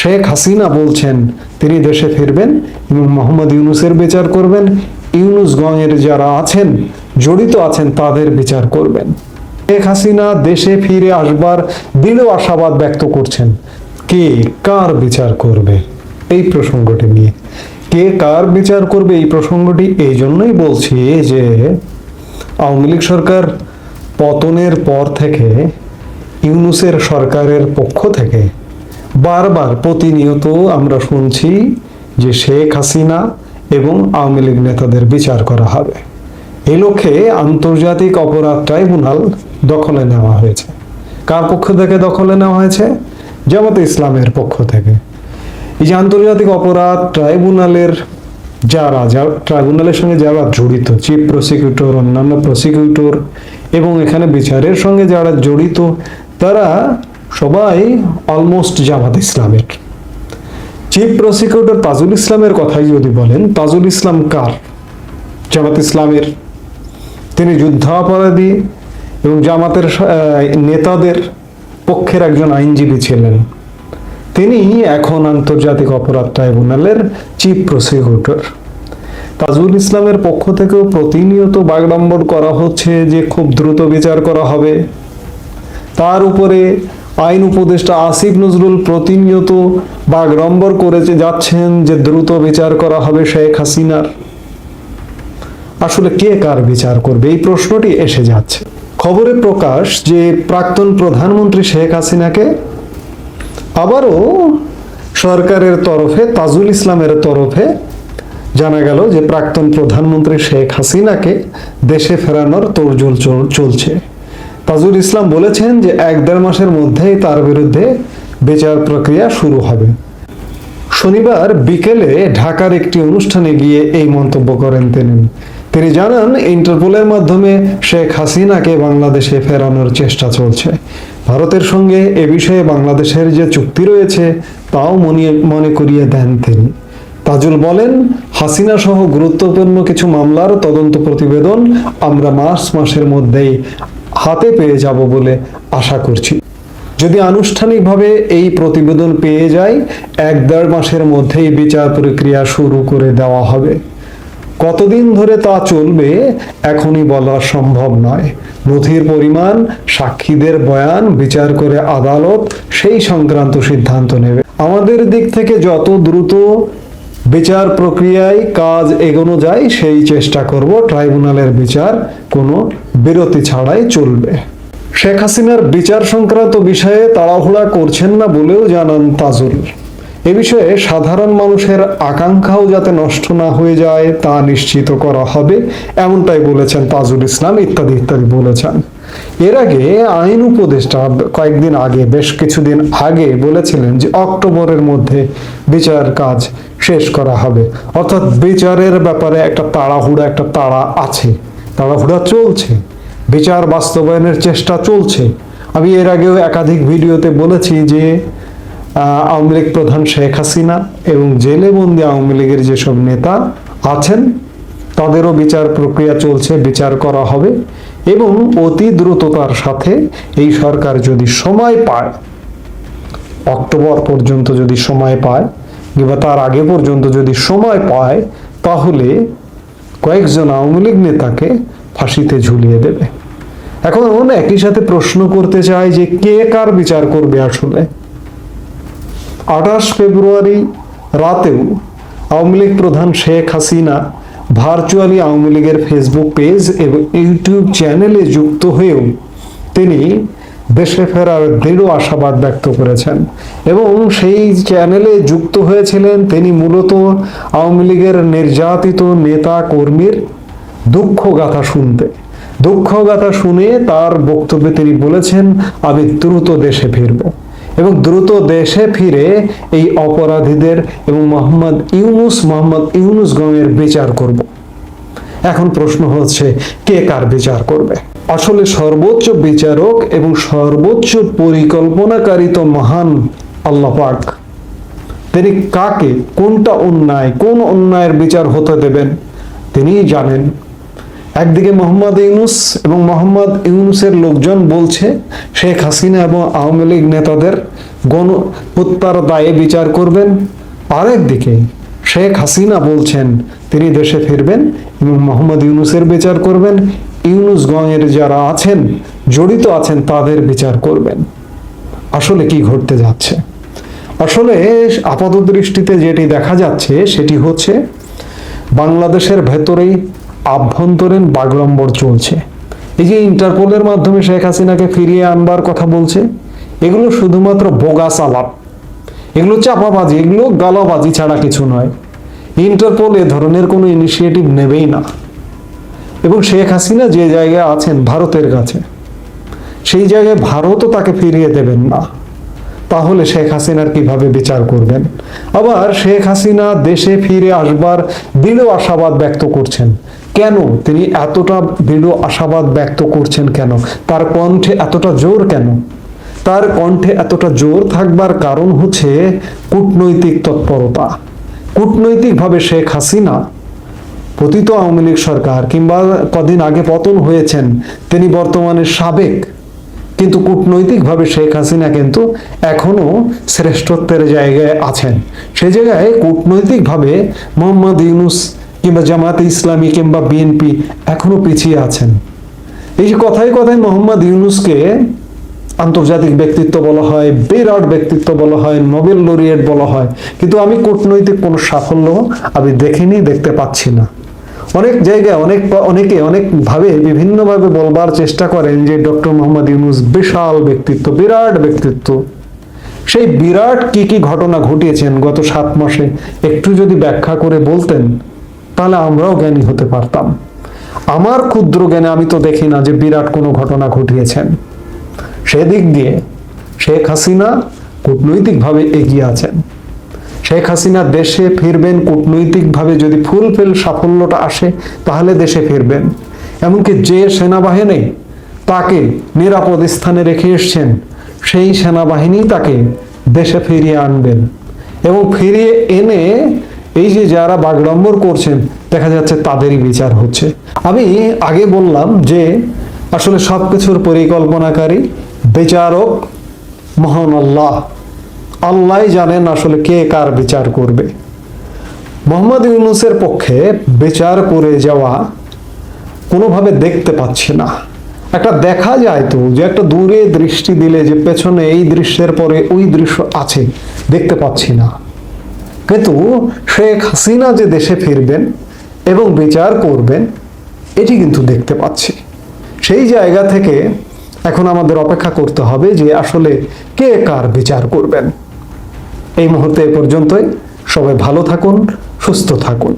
শেখ হাসিনা বলছেন, তিনি দেশে ফিরবেন এবং মোহাম্মদ ইউনুসের বিচার করবেন, ইউনুস গঙের যারা আছেন, জড়িত আছেন, তাদের বিচার করবেন। শেখ হাসিনা দেশে ফিরে আসবার দৃঢ় আশাবাদ ব্যক্ত করছেন। কে কার বিচার করবে? এই প্রসঙ্গটি নিয়ে। কে কার বিচার করবে এই প্রসঙ্গটি? এই জন্যই বলছি যে, আওয়ামী লীগ সরকার পতনের পর থেকে, ইউনুসের সরকারের পক্ষ থেকে বারবার প্রতিনিয়ত আমরা শুনছি যে শেখ হাসিনা এবং আওয়ামী লীগ নেতাদের বিচার করা হবে। এই লক্ষ্যে আন্তর্জাতিক অপরাধ ট্রাইব্যুনাল দখলে নেওয়া হয়েছে। কার পক্ষ থেকে দখলে নেওয়া হয়েছে? জামাত ইসলামের পক্ষ থেকে। এই যে আন্তর্জাতিক অপরাধ ট্রাইব্যুনালের যারা ট্রাইব্যুনালের সঙ্গে যারা জড়িত, চিফ প্রসিকিউটর, অন্যান্য প্রসিকিউটর এবং এখানে বিচারের সঙ্গে যারা জড়িত, তারা সবাই অলমোস্ট জামাত ইসলামের। চিফ প্রসিকিউটর তাজুল ইসলামের কথাই যদি বলেন, তাজুল ইসলাম কার? জামাত ইসলামের। তিনি যুদ্ধাপরাধী এবং জামাতের নেতাদের পক্ষের একজন আইনজীবী ছিলেন। তিনি এখন আন্তর্জাতিক অপরাধ ট্রাইব্যুনালের চিফ প্রসিকিউটর তাজুল ইসলামের পক্ষ থেকেও প্রতিনিয়ত বাগডম্বর করা হচ্ছে যে খুব দ্রুত বিচার করা হবে। তার উপরে আইন উপদেষ্টা আসিফ নজরুল প্রতিনিয়ত বাগড়ম্বর করেছে, যাচ্ছেন যে দ্রুত বিচার করা হবে শেখ হাসিনার। আসলে কে কার বিচার করবে? এই প্রশ্নটি এসে যাচ্ছে। খবরে প্রকাশ যে প্রাক্তন প্রধানমন্ত্রী শেখ হাসিনাকে আবারও সরকারের তরফে, তাজুল ইসলামের তরফে জানা গেল যে প্রাক্তন প্রধানমন্ত্রী শেখ হাসিনাকে দেশে ফেরানোর তোড়জোড় চল- চলছে। তাজুল ইসলাম বলেছেন যে এক দেড় মাসের মধ্যেই তার বিরুদ্ধে বিচার প্রক্রিয়া শুরু হবে। শনিবার বিকেলে ঢাকার একটি অনুষ্ঠানে গিয়ে এই মন্তব্য করেন তিনি। তিনি জানান, ইন্টারপোলের মাধ্যমে শেখ হাসিনাকে বাংলাদেশে ফেরানোর চেষ্টা চলছে। ভারতের সঙ্গে এ বিষয়ে বাংলাদেশের যে চুক্তি রয়েছে, তাও মনে মনে করিয়ে দেন তিনি। তাজুল বলেন হাসিনা সহ গুরুত্বপূর্ণ কিছু মামলার তদন্ত প্রতিবেদন আমরা মার্চ মাসের মধ্যেই হাতে পেয়ে যাব বলে আশা করছি। যদি আনুষ্ঠানিকভাবে এই প্রতিবেদন পেয়ে যায়, এক দেড় মাসের মধ্যেই বিচার প্রক্রিয়া শুরু করে দেওয়া হবে। কতদিন ধরে তা চলবে, এখনই বলা সম্ভব নয়। নথির পরিমাণ, সাক্ষীদের বয়ান, বিচার করে আদালত, সেই সংক্রান্ত সিদ্ধান্ত নেবে। আমাদের দিক থেকে যত দ্রুত বিচার প্রক্রিয়ায় কাজ এগোনো যায়, সেই চেষ্টা করব। ট্রাইব্যুনালের বিচার কোনো বিরতি ছাড়াই চলবে। শেখ হাসিনার বিচার সংক্রান্ত বিষয়ে তাড়াহুড়া করছেন না বলেও জানান তাজুল। এ বিষয়ে সাধারণ মানুষের আকাঙ্ক্ষাও যাতে নষ্ট না হয়ে যায়, তা নিশ্চিত করা হবে, এমনটাই বলেছেন তাজুল ইসলাম, ইত্যাদি ইত্যাদি বলেছেন। এর আগে আইন উপদেষ্টা কয়েকদিন আগে, বেশ কিছুদিন আগে বলেছিলেন যে অক্টোবরের মধ্যে বিচার কাজ শেষ করা হবে। অর্থাৎ বিচারের ব্যাপারে একটা তাড়াহুড়া, একটা তাড়া আছে। তাড়াহুড়া চলছে। বিচার বাস্তবায়নের চেষ্টা চলছে। আমি এর আগেও একাধিক ভিডিওতে বলেছি যে আওয়ামী লীগ প্রধান শেখ হাসিনা এবং জেলে বন্দি আওয়ামী লীগের যেসব নেতা আছেন, তাদেরও বিচার প্রক্রিয়া চলছে, বিচার করা হবে এবং অতি দ্রুততার সাথে এই সরকার যদি সময় পায়, অক্টোবর পর্যন্ত যদি সময় পায় কিংবা তার আগে পর্যন্ত যদি সময় পায়, তাহলে কয়েকজন আওয়ামী লীগ নেতাকে ফাঁসিতে ঝুলিয়ে দেবে। এখন একই সাথে প্রশ্ন করতে চাই যে কে কার বিচার করবে আসলে? আঠাশ ফেব্রুয়ারি রাতেও আওয়ামী লীগ প্রধান শেখ হাসিনা ভার্চুয়ালি আওয়ামী লীগের ফেসবুক পেজ এবং ইউটিউব চ্যানেলে যুক্ত হয়েও তিনি দেশে ফেরার দৃঢ় আশাবাদ ব্যক্ত করেছেন এবং সেই চ্যানেলে যুক্ত হয়েছিলেন তিনি মূলত আওয়ামী লীগের নির্যাতিত নেতা কর্মীর দুঃখ গাথা শুনতে। দুঃখ গাথা শুনে তার বক্তব্যে তিনি বলেছেন, আমি দ্রুত দেশে ফিরব। এবং দ্রুত দেশে ফিরে এই অপরাধীদের এবং মোহাম্মদ ইউনুস মোহাম্মদ ইউনুস গমের বিচার করব। এখন প্রশ্ন হচ্ছে, কে কার বিচার করবে? আসলে সর্বোচ্চ বিচারক এবং সর্বোচ্চ পরিকল্পনাকারী তো মহান আল্লাহ পাক। তিনি কাকে, কোনটা অন্যায়, কোন অন্যায়ের বিচার হতে দেবেন, তিনিই জানেন। একদিকে মোহাম্মদ ইউনুস এবং মোহাম্মদ ইউনুসের লোকজন বলছে, শেখ হাসিনা এবং আওয়ামী লীগ নেতাদের গণ হত্যার দায়ে বিচার করবেন। আরেকদিকে শেখ হাসিনা বলছেন, তিনি দেশে ফিরবেন এবং মোহাম্মদ ইউনুসের বিচার করবেন। ইউনুস গঙের যারা আছেন, জড়িত আছেন, তাদের বিচার করবেন। আসলে কি ঘটতে যাচ্ছে? আসলে আপাত দৃষ্টিতে যেটি দেখা যাচ্ছে, সেটি হচ্ছে বাংলাদেশের ভেতরেই আভ্যন্তরীণ বাগড়ম্বর চলছে। এই যে ইন্টারপোলের মাধ্যমে শেখ হাসিনাকে ফিরিয়ে আনবার কথা বলছে, এগুলো শুধুমাত্র বোগাস আলাপ এগুলো চাপাবাজি, এগুলো গালাবাজি ছাড়া কিছু নয়। ইন্টারপোল এ ধরনের কোনো ইনিশিয়েটিভ নেবেই না। এবং শেখ হাসিনা যে জায়গায় আছেন ভারতের কাছে, সেই জায়গায় ভারতও তাকে ফিরিয়ে দেবেন না। তাহলে শেখ হাসিনার কীভাবে বিচার করবেন? আবার শেখ হাসিনা দেশে ফিরে আসবার দৃঢ় আশাবাদ ব্যক্ত করছেন। কেন? তিনি এতটা দৃঢ় আশাবাদ ব্যক্ত করছেন কেন? তার কণ্ঠে এতটা জোর কেন? তার কণ্ঠে এতটা জোর থাকবার কারণ হচ্ছে কূটনৈতিক তৎপরতা। কূটনৈতিকভাবে শেখ হাসিনা পতিত আওয়ামী লীগ সরকার কিংবা কদিন আগে পতন হয়েছেন, তিনি বর্তমানে সাবেক। কিন্তু কূটনৈতিকভাবে শেখ হাসিনা কিন্তু এখনও শ্রেষ্ঠত্বের জায়গায় আছেন। সে জায়গায় কূটনৈতিকভাবে মোহাম্মদ ইউনুস কিংবা জামাতে ইসলামী কিংবা বিএনপি এখনও পিছিয়ে আছেন। এই যে কথায় কথায় মোহাম্মদ ইউনুসকে আন্তর্জাতিক ব্যক্তিত্ব বলা হয়, বিরাট ব্যক্তিত্ব বলা হয়, নোবেল লরিয়েট বলা হয়। কিন্তু আমি কূটনৈতিক কোনো সাফল্য আমি দেখিনি, দেখতে পাচ্ছি না। অনেক জায়গায়, অনেক অনেকে অনেক ভাবে বিভিন্নভাবে বলবার চেষ্টা করেন যে ডক্টর মোহাম্মদ ইউনুস বিশাল ব্যক্তিত্ব, বিরাট ব্যক্তিত্ব। সেই বিরাট কি কি ঘটনা ঘটিয়েছেন গত সাত মাসে একটু যদি ব্যাখ্যা করে বলতেন, তাহলে আমরাও জ্ঞানী হতে পারতাম। আমার ক্ষুদ্র জ্ঞানে আমি তো দেখি না যে বিরাট কোনো ঘটনা ঘটিয়েছেন। সেদিক দিয়ে শেখ হাসিনা কূটনৈতিকভাবে এগিয়ে আছেন। শেখ হাসিনা দেশে ফিরবেন, কূটনৈতিকভাবে যদি ফুলফিল সাফল্যটা আসে, তাহলে দেশে ফিরবেন। এমনকি যে সেনাবাহিনী তাকে নিরাপদ স্থানে রেখে এসছেন, সেই সেনাবাহিনী তাকে দেশে ফিরিয়ে আনবেন। এবং ফিরিয়ে এনে এই যে যারা বাগড়ম্বর করছেন, দেখা যাচ্ছে তাদেরই বিচার হচ্ছে। আমি আগে বললাম যে আসলে সবকিছুর পরিকল্পনাকারী, বিচারক মহান আল্লাহ। আল্লাহ জানেন আসলে কে কার বিচার করবে। মোহাম্মদ ইউনুসের পক্ষে বিচার করে যাওয়া কোনোভাবে দেখতে পাচ্ছি না। একটা দেখা যায় তো যে একটা দূরে দৃষ্টি দিলে যে পেছনে এই দৃশ্যের পরে ওই দৃশ্য আছে, দেখতে পাচ্ছি না। কিন্তু শেখ হাসিনা যে দেশে ফিরবেন এবং বিচার করবেন, এটি কিন্তু দেখতে পাচ্ছি। সেই জায়গা থেকে এখন আমাদের অপেক্ষা করতে হবে যে আসলে কে কার বিচার করবেন। এই মুহূর্তে পর্যন্তই। সবাই ভালো থাকুন সুস্থ থাকুন।